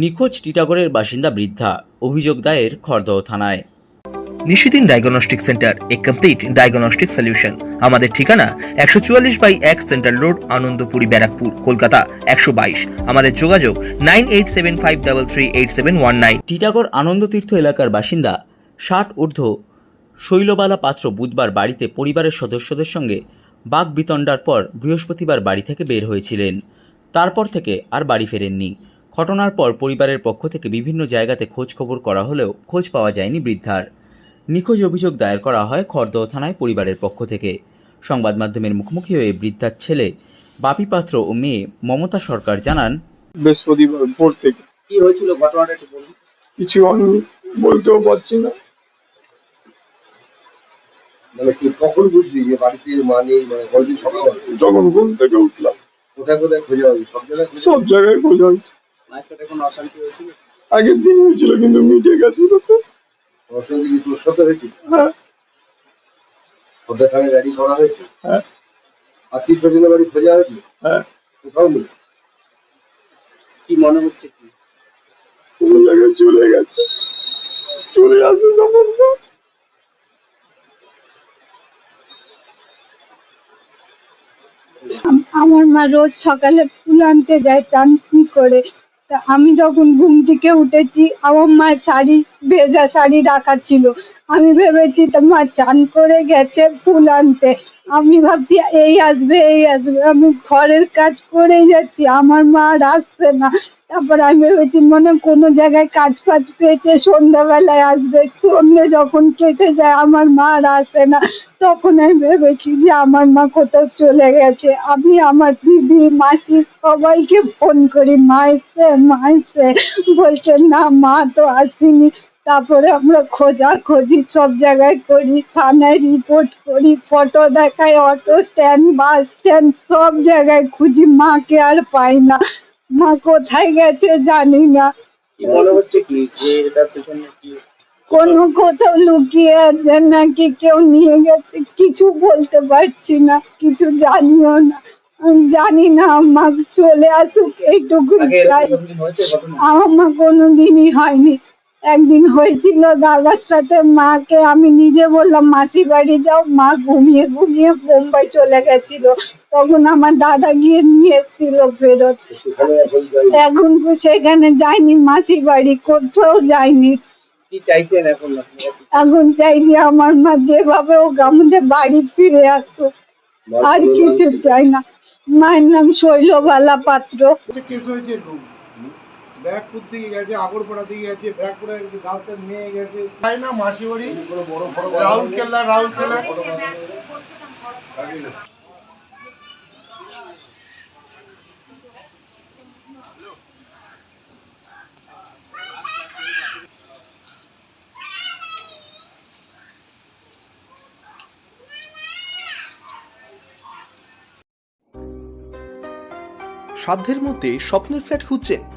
নিখোঁজ টিটাগড়ের বাসিন্দা বৃদ্ধা অভিযোগ দায়ের খড়দহ থানায়। নিশিদিন ডায়াগনস্টিক সেন্টার এ কমপ্লিট ডায়াগনস্টিক সলিউশন। আমাদের ঠিকানা একশো চুয়াল্লিশ বাই এক সেন্ট্রাল রোড আনন্দপুরি ব্যারাকপুর কলকাতা একশো বাইশ। আমাদের যোগাযোগ nine eight seven five double three eight seven one nine. Titagarh Anandatirtha এলাকার বাসিন্দা ষাট ঊর্ধ্ব শৈলবালা পাত্র বুধবার বাড়িতে পরিবারের সদস্যদের সঙ্গে বাঘ বিতণ্ডার পর বৃহস্পতিবার বাড়ি থেকে বের হয়েছিলেন। তারপর থেকে আর বাড়ি ফেরেননি। ঘটনার পর পরিবারের পক্ষ থেকে বিভিন্ন জায়গাতে খোঁজ খবর করা হলেও খোঁজ পাওয়া যায়নি বৃদ্ধার। নিখোঁজ অভিযোগ দায়ের করা হয় খড়দহ থানায় পরিবারের পক্ষ থেকে। সংবাদ মাধ্যমের মুখোমুখি হয়ে বৃদ্ধার ছেলে বাপি পাত্র ও মেয়ে মমতা সরকার জানান বৃহস্পতিবার ভোর থেকে। কি হয়েছিল ঘটনাটা একটু বলুন। কিছু আমি বলতেও পারছি না। মানে কি কখন বুঝলি যে বাড়িতে মা নেই মানে কয়দিন সকালে যখন ঘুম থেকে উঠলাম। কোথায় কোথায় খোঁজা হয়েছে? সব জায়গায় খোঁজা সব জায়গায় খোঁজা হয়েছে। আগের দিন হয়েছিল কিন্তু মিটে হয়েছিল হ্যাঁ। গাড়ি হয়েছে? হ্যাঁ। আত্মীয় স্বজনের বাড়ি খোঁজা হয়েছে হ্যাঁ। কোথাও নেই। কি মনে হচ্ছে কি? কোনো জায়গায় চলে গেছে? চলে আসুন তখন তো। আমার মা রোজ সকালে ফুল আনতে যায় চান কি করে? তা আমি যখন ঘুম থেকে উঠেছি, আমার মা শাড়ি, ভেজা শাড়ি রাখা ছিল। আমি ভেবেছি, তো মা চান করে গেছে ফুল আনতে। আমি ভাবছি, এই আসবে এই আসবে। আমি ঘরের কাজ করে যাচ্ছি, আমার মা আর আসছে না। তারপর আমি ভেবেছি, মনে কোনো জায়গায় কাজ ফাজ পেয়েছে, সন্ধ্যাবেলায় আসবে সন্ধ্যে যখন কেটে যায়, আমার মা আর আসে না। তখন আমি ভেবেছি যে আমার মা কোথাও চলে গেছে। আমি আমার দিদি, মাসি সবাইকে ফোন করি মা এসছে বলছে, না, মা তো আসেনি। তারপরে আমরা খোঁজাখুঁজি সব জায়গায় করি, থানায় রিপোর্ট করি ফটো দেখাই অটো স্ট্যান্ড বাস স্ট্যান্ড সব জায়গায় খুঁজি, মাকে আর পাই না। মা কোথায় গেছে জানি না। কি মনে হচ্ছে কি যে এটার পেছনে কি? কোনো কোথাও লুকিয়ে আছে নাকি কেউ নিয়ে গেছে কিছু বলতে পারছি না কিছু জানিও না। জানি না আমার চলে আসুক এইটুকু চাই। আমার কোনোদিনই হয়নি। একদিন হয়েছিল দাদার সাথে মাকে আমি নিজে বললাম মাসি বাড়ি যাও মা ঘুমিয়ে ঘুমিয়ে বোম্বাই চলে গেছিল। তখন আমার দাদা গিয়ে নিয়ে এসেছিল ফেরত। এখন তো সেখানে যায়নি মাসি বাড়ি কোথাও যায়নি। কি এখন আপনারা? এখন চাই যে আমার মা যেভাবে ও আমাদের বাড়ি ফিরে আসুক। আর কিছু চাই না। মায়ের নাম শৈলবালা পাত্র। থেকে গেছে আগরপাড়া থেকে গেছে গাছের নিয়ে গেছে। তাই না মাসি রাহুল কেল্লা রাহুল কেল্লা। সাধ্যের মধ্যে স্বপ্নের ফ্ল্যাট খুঁজছেন।